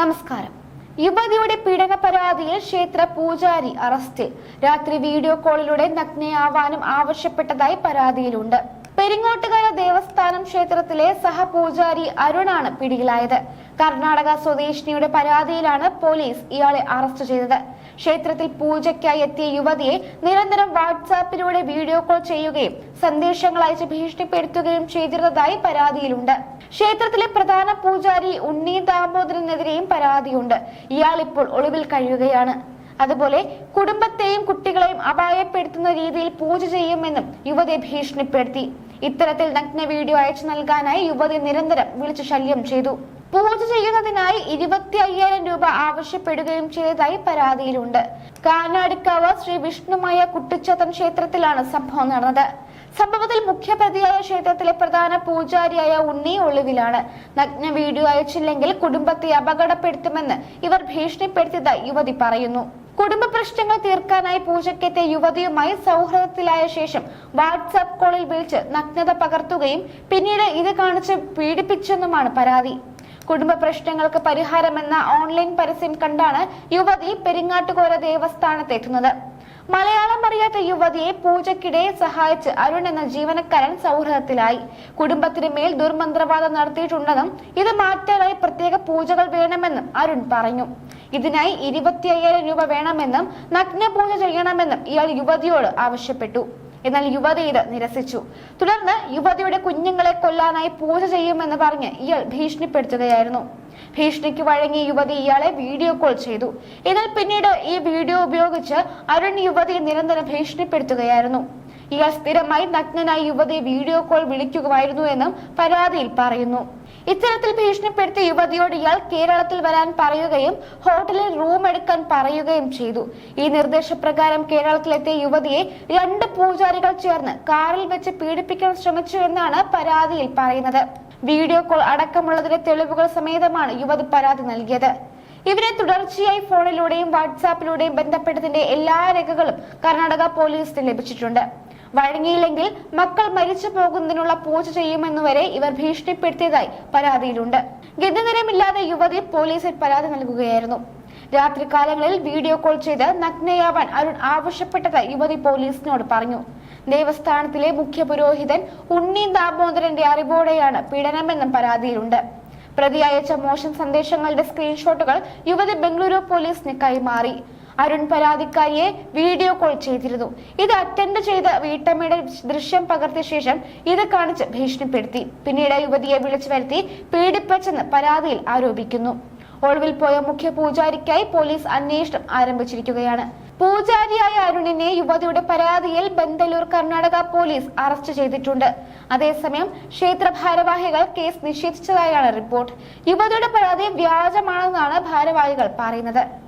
നമസ്കാരം. യുവതിയുടെ പീഡന പരാതിയിൽ ക്ഷേത്ര പൂജാരി അറസ്റ്റിൽ. രാത്രി വീഡിയോ കോളിലൂടെ നഗ്നയാവാനും ആവശ്യപ്പെട്ടതായി പരാതിയിലുണ്ട്. പെരിങ്ങോട്ടുകര ദേവസ്ഥാനം ക്ഷേത്രത്തിലെ സഹപൂജാരി അരുണാണ് പിടിയിലായത്. കർണാടക സ്വദേശിനിയുടെ പരാതിയിലാണ് പോലീസ് ഇയാളെ അറസ്റ്റ് ചെയ്തത്. ക്ഷേത്രത്തിൽ പൂജയ്ക്കായി എത്തിയ യുവതിയെ നിരന്തരം വാട്സാപ്പിലൂടെ വീഡിയോ കോൾ ചെയ്യുകയും സന്ദേശങ്ങൾ അയച്ച് ഭീഷണിപ്പെടുത്തുകയും ചെയ്തിരുന്നതായി പരാതിയിലുണ്ട്. ക്ഷേത്രത്തിലെ പ്രധാന പൂജാരി ഉണ്ണി ദാമോദരനെതിരെയും പരാതിയുണ്ട്. ഇയാൾ ഇപ്പോൾ ഒളിവിൽ കഴിയുകയാണ്. അതുപോലെ കുടുംബത്തെയും കുട്ടികളെയും അപായപ്പെടുത്തുന്ന രീതിയിൽ പൂജ ചെയ്യുമെന്നും യുവതി ഭീഷണിപ്പെടുത്തി. ഇത്തരത്തിൽ നഗ്ന വീഡിയോ അയച്ചു നൽകാനായി യുവതി നിരന്തരം വിളിച്ചു ശല്യം ചെയ്തു. പൂജ ചെയ്യുന്നതിനായി ഇരുപത്തി അയ്യായിരം രൂപ ആവശ്യപ്പെടുകയും ചെയ്തതായി പരാതിയിലുണ്ട്. കാനാടിക്കാവ് ശ്രീ വിഷ്ണുമായ കുട്ടിച്ചത്തൻ ക്ഷേത്രത്തിലാണ് സംഭവം നടന്നത്. സംഭവത്തിൽ മുഖ്യപ്രതിയായ ക്ഷേത്രത്തിലെ പ്രധാന പൂജാരിയായ ഉണ്ണി ഒളിവിലാണ്. നഗ്ന വീഡിയോ അയച്ചില്ലെങ്കിൽ കുടുംബത്തെ അപകടപ്പെടുത്തുമെന്ന് ഇവർ ഭീഷണിപ്പെടുത്തിയതായി യുവതി പറയുന്നു. കുടുംബ പ്രശ്നങ്ങൾ തീർക്കാനായി പൂജയ്ക്കെത്തിയ യുവതിയുമായി സൗഹൃദത്തിലായ ശേഷം വാട്സാപ്പ് കോളിൽ വിളിച്ച് നഗ്നത പകർത്തുകയും പിന്നീട് ഇത് കാണിച്ച് പീഡിപ്പിച്ചെന്നുമാണ് പരാതി. കുടുംബ പ്രശ്നങ്ങൾക്ക് പരിഹാരമെന്ന ഓൺലൈൻ പരസ്യം കണ്ടാണ് യുവതി പെരിങ്ങാട്ടുകോര ദേവസ്ഥാനത്ത് എത്തുന്നത്. മലയാളം അറിയാത്ത യുവതിയെ പൂജയ്ക്കിടെ സഹായിച്ച് അരുൺ എന്ന ജീവനക്കാരൻ സൗഹൃദത്തിലായി. കുടുംബത്തിന് മേൽ ദുർമന്ത്രവാദം നടത്തിയിട്ടുണ്ടെന്നും ഇത് മാറ്റാനായി പ്രത്യേക പൂജകൾ വേണമെന്നും അരുൺ പറഞ്ഞു. ഇതിനായി ഇരുപത്തി അയ്യായിരം രൂപ വേണമെന്നും നഗ്നപൂജ ചെയ്യണമെന്നും ഇയാൾ യുവതിയോട് ആവശ്യപ്പെട്ടു. എന്നാൽ യുവതി ഇത് നിരസിച്ചു. തുടർന്ന് യുവതിയുടെ കുഞ്ഞുങ്ങളെ കൊല്ലാനായി പൂജ ചെയ്യുമെന്ന് പറഞ്ഞ് ഇയാൾ ഭീഷണിപ്പെടുത്തുകയായിരുന്നു. ഭീഷണിക്ക് വഴങ്ങിയ യുവതി ഇയാളെ വീഡിയോ കോൾ ചെയ്തു. എന്നാൽ പിന്നീട് ഈ വീഡിയോ ഉപയോഗിച്ച് അരുൺ യുവതിയെ നിരന്തരം ഭീഷണിപ്പെടുത്തുകയായിരുന്നു. ഇയാൾ സ്ഥിരമായി നഗ്നനായി യുവതിയെ വീഡിയോ കോൾ വിളിക്കുകയായിരുന്നു എന്നും പരാതിയിൽ പറയുന്നു. ഇത്തരത്തിൽ ഭീഷണിപ്പെടുത്തിയ യുവതിയോട് ഇയാൾ കേരളത്തിൽ വരാൻ പറയുകയും ഹോട്ടലിൽ റൂം എടുക്കാൻ പറയുകയും ചെയ്തു. ഈ നിർദ്ദേശപ്രകാരം കേരളത്തിലെത്തിയ യുവതിയെ രണ്ട് പൂജാരികൾ ചേർന്ന് കാറിൽ വെച്ച് പീഡിപ്പിക്കാൻ ശ്രമിച്ചു എന്നാണ് പരാതിയിൽ പറയുന്നത്. വീഡിയോ കോൾ അടക്കമുള്ളതിന്റെ തെളിവുകൾ സമേതമാണ് യുവതി പരാതി നൽകിയത്. ഇവരെ തുടർച്ചയായി ഫോണിലൂടെയും വാട്സാപ്പിലൂടെയും ബന്ധപ്പെട്ടതിന്റെ എല്ലാ രേഖകളും കർണാടക പോലീസിന് ലഭിച്ചിട്ടുണ്ട്. വഴങ്ങിയില്ലെങ്കിൽ മക്കൾ മരിച്ചു പോകുന്നതിനുള്ള പൂജ ചെയ്യുമെന്നുവരെ ഇവർ ഭീഷണിപ്പെടുത്തിയതായി പരാതിയിലുണ്ട്. ഗതിനിരമില്ലാതെ യുവതി പോലീസിൽ പരാതി നൽകുകയായിരുന്നു. രാത്രികാലങ്ങളിൽ വീഡിയോ കോൾ ചെയ്ത് നഗ്നയാവാൻ അരുൺ ആവശ്യപ്പെട്ടതായി യുവതി പോലീസിനോട് പറഞ്ഞു. ദേവസ്ഥാനത്തിലെ മുഖ്യ പുരോഹിതൻ ഉണ്ണി ദാമോദരന്റെ അറിവോടെയാണ് പീഡനമെന്നും പരാതിയിലുണ്ട്. പ്രതി അയച്ച മോശം സന്ദേശങ്ങളുടെ സ്ക്രീൻഷോട്ടുകൾ യുവതി ബംഗളൂരു പോലീസിന് കൈമാറി. അരുൺ പരാതിക്കാരിയെ വീഡിയോ കോൾ ചെയ്തിരുന്നു. ഇത് അറ്റൻഡ് ചെയ്ത വീട്ടമ്മയുടെ ദൃശ്യം പകർത്തിയ ശേഷം ഇത് കാണിച്ച് ഭീഷണിപ്പെടുത്തി. പിന്നീട് യുവതിയെ വിളിച്ചു വരുത്തി പീഡിപ്പിച്ചെന്ന് പരാതിയിൽ ആരോപിക്കുന്നു. ഒളിവിൽ പോയ മുഖ്യ പൂജാരിക്കായി പോലീസ് അന്വേഷണം ആരംഭിച്ചിരിക്കുകയാണ്. പൂജാരിയായ അരുണിനെ യുവതിയുടെ പരാതിയിൽ ബന്ദലൂർ കർണാടക പോലീസ് അറസ്റ്റ് ചെയ്തിട്ടുണ്ട്. അതേസമയം ക്ഷേത്ര ഭാരവാഹികൾ കേസ് നിഷേധിച്ചതായാണ് റിപ്പോർട്ട്. യുവതിയുടെ പരാതി വ്യാജമാണെന്നാണ് ഭാരവാഹികൾ പറയുന്നത്.